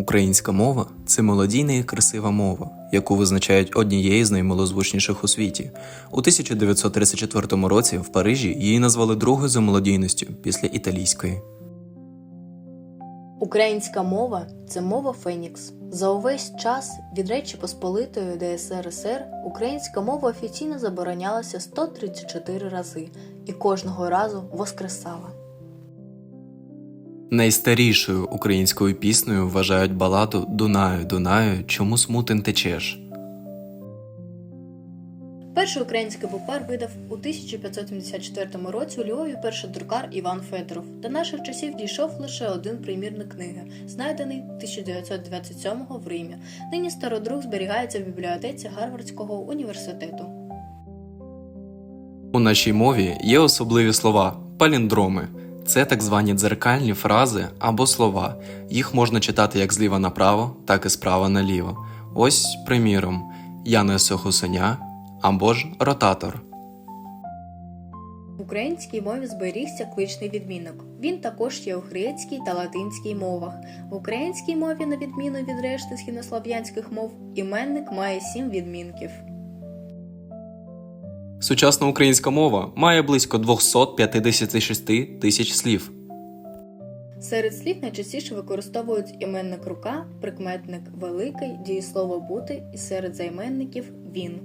Українська мова це мелодійна і красива мова, яку визначають однією з наймилозвучніших у світі. У 1934 році в Парижі її назвали другою за мелодійністю після італійської. Українська мова це мова Фенікс. За увесь час від Речі Посполитої до СРСР українська мова офіційно заборонялася 134 рази і кожного разу воскресала. Найстарішою українською піснею вважають баладу Дунаю, Дунаю, чому смутен течеш. Перший український буквар видав у 1574 році у Львові перший друкар Іван Федоров. До наших часів дійшов лише один примірник книги, знайдений 1927-го в Римі. Нині стародрук зберігається в бібліотеці Гарвардського університету. У нашій мові є особливі слова паліндроми. Це так звані дзеркальні фрази або слова. Їх можна читати як зліва направо, так і справа наліво. Ось, приміром, я несу гусеня або ж ротатор. В українській мові зберігся кличний відмінок. Він також є у грецькій та латинській мовах. В українській мові, на відміну від решти східнослов'янських мов, іменник має сім відмінків. Сучасна українська мова має близько 256 тисяч слів. Серед слів найчастіше використовують іменник рука, прикметник великий, дієслово бути і серед займенників він.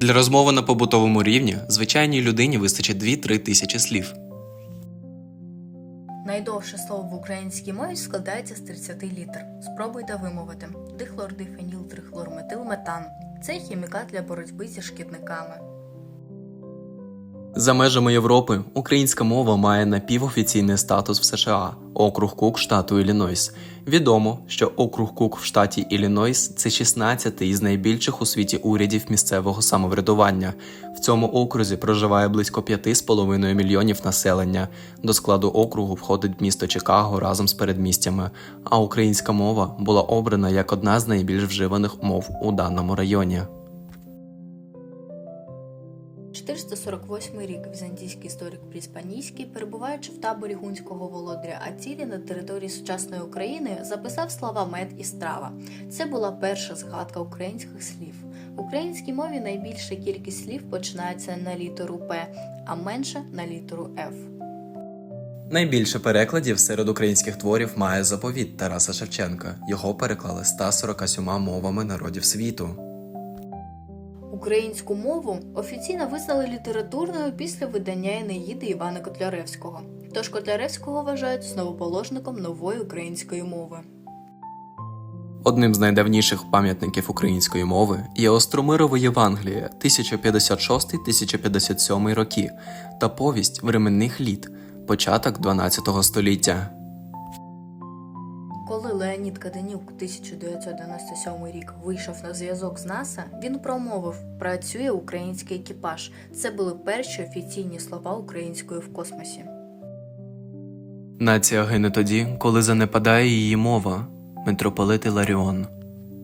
Для розмови на побутовому рівні звичайній людині вистачить 2-3 тисячі слів. Найдовше слово в українській мові складається з 30 літер. Спробуйте вимовити дихлордифенілтрихлорметилметан. Це хімікат для боротьби зі шкідниками. За межами Європи українська мова має напівофіційний статус в США округ Кук штату Іллінойс. Відомо, що округ Кук в штаті Іллінойс – це 16-й із найбільших у світі урядів місцевого самоврядування. В цьому окрузі проживає близько 5,5 мільйонів населення. До складу округу входить місто Чикаго разом з передмістями. А українська мова була обрана як одна з найбільш вживаних мов у даному районі. 448 рік візантійський історик Пріспанійський, перебуваючи в таборі гунського володаря Ацілі на території сучасної України, записав слова мед і страва. Це була перша згадка українських слів. В українській мові найбільша кількість слів починається на літеру П, а менше на літеру Ф. Найбільше перекладів серед українських творів має заповіт Тараса Шевченка. Його переклали 147 мовами народів світу. Українську мову офіційно визнали літературною після видання Енеїди Івана Котляревського. Тож Котляревського вважають основоположником нової української мови. Одним з найдавніших пам'ятників української мови є Остромирове Євангеліє 1056-1057 роки та повість временних літ, початок 12 століття. Леонід Каденюк 1997 рік вийшов на зв'язок з НАСА, він промовив Працює український екіпаж. Це були перші офіційні слова української в космосі. Нація гине тоді, коли занепадає її мова. Митрополит Іларіон